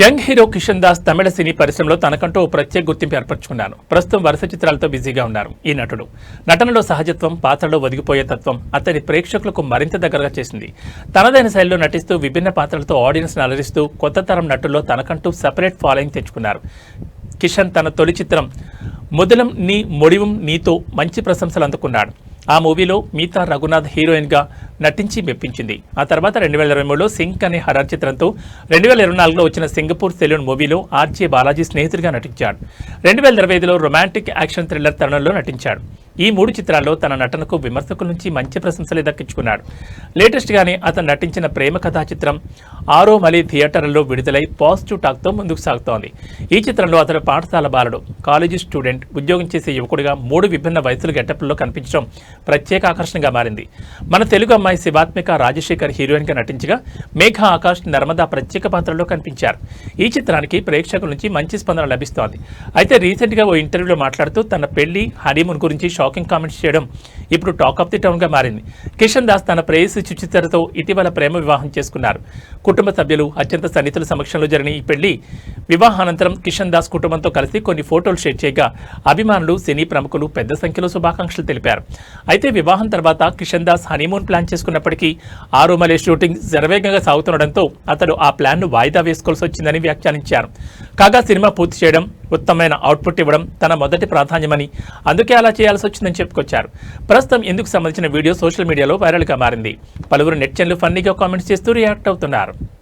Young hero Kishan Das తమిళ సినీ పరిశ్రమలో తనకంటూ ఓ ప్రత్యేక గుర్తింపు ఏర్పరచుకున్నాను. ప్రస్తుతం వరుస చిత్రాలతో బిజీగా ఉన్నారు ఈ నటుడు. నటనలో సహజత్వం పాత్రలో ఒదిగిపోయే తత్వం అతని ప్రేక్షకులకు మరింత దగ్గరగా చేసింది. తనదైన శైలిలో నటిస్తూ విభిన్న పాత్రలతో ఆడియన్స్ అలరిస్తూ కొత్త తరం నటుల్లో తనకంటూ సపరేట్ ఫాలోయింగ్ తెచ్చుకున్నారు. కిషన్ తన తొలి చిత్రం ముదలం నీ మొడివం నీతో మంచి ప్రశంసలు అందుకున్నాడు. ఆ మూవీలో మీతా రఘునాథ్ హీరోయిన్గా నటించి మెప్పించింది. ఆ తర్వాత రెండు వేల ఇరవై మూడులో సింక్ అనే హరార్ చిత్రంతో రెండు వేల ఇరవై నాలుగులో వచ్చిన సింగపూర్ సెలూన్ మూవీలో ఆర్జే బాలాజీ స్నేహితుడిగా నటించాడు. రెండు వేల ఇరవై ఐదులో రొమాంటిక్ యాక్షన్ థ్రిల్లర్ తరుణంలో నటించాడు. ఈ మూడు చిత్రాల్లో తన నటనకు విమర్శకుల నుంచి మంచి ప్రశంసలు దక్కించుకున్నాడు. లేటెస్ట్గానే అతను నటించిన ప్రేమ కథా చిత్రం ఆరో మలి థియేటర్లలో విడుదలై పాజిటివ్ టాక్తో ముందుకు సాగుతోంది. ఈ చిత్రంలో అతడు పాఠశాల బాలుడు కాలేజీ స్టూడెంట్ ఉద్యోగం చేసే యువకుడిగా మూడు విభిన్న వయసుల గెటప్లలో కనిపించడం ప్రత్యేక ఆకర్షణగా మారింది. మన తెలుగు అమ్మాయి శివాత్మిక రాజశేఖర్ హీరోయిన్గా నటించగా మేఘ ఆకాష్ నర్మదా ప్రత్యేక పాత్రలో కనిపించారు. ఈ చిత్రానికి ప్రేక్షకుల నుంచి మంచి స్పందన లభిస్తోంది. అయితే రీసెంట్గా ఓ ఇంటర్వ్యూలో మాట్లాడుతూ తన పెళ్ళి హనీమూన్ గురించి షాకింగ్ కామెంట్స్ చేయడం ఇప్పుడు టాక్ ఆఫ్ ది టౌన్గా మారింది. కిషన్ దాస్ తన ప్రేయసి సుచిత్రతో ఇటీవల ప్రేమ వివాహం చేసుకున్నారు. కుటుంబ సభ్యులు అత్యంత సన్నిహితుల సమక్షంలో జరిగిన ఈ పెళ్ళి వివాహానంతరం కిషన్ దాస్ కుటుంబంతో కలిసి కొన్ని ఫోటోలు షేర్ చేయగా అభిమానులు సినీ ప్రముఖులు పెద్ద సంఖ్యలో శుభాకాంక్షలు తెలిపారు. అయితే వివాహం తర్వాత కిషన్ దాస్ హనీమూన్ ప్లాన్ చేసుకున్నప్పటికీ ఆరోమలే షూటింగ్ శరవేగంగా సాగుతుండడంతో అతడు ఆ ప్లాన్ను వాయిదా వేసుకోవాల్సి వచ్చిందని వ్యాఖ్యానించారు. కాగా సినిమా పూర్తి చేయడం ఉత్తమమైన అవుట్పుట్ ఇవ్వడం తన మొదటి ప్రాధాన్యమని అందుకే అలా చేయాల్సి వచ్చిందని చెప్పుకొచ్చారు. ప్రస్తుతం ఇందుకు సంబంధించిన వీడియో సోషల్ మీడియాలో వైరల్గా మారింది. పలువురు నెట్జన్లు ఫన్నీగా కామెంట్స్ చేస్తూ రియాక్ట్ అవుతున్నారు.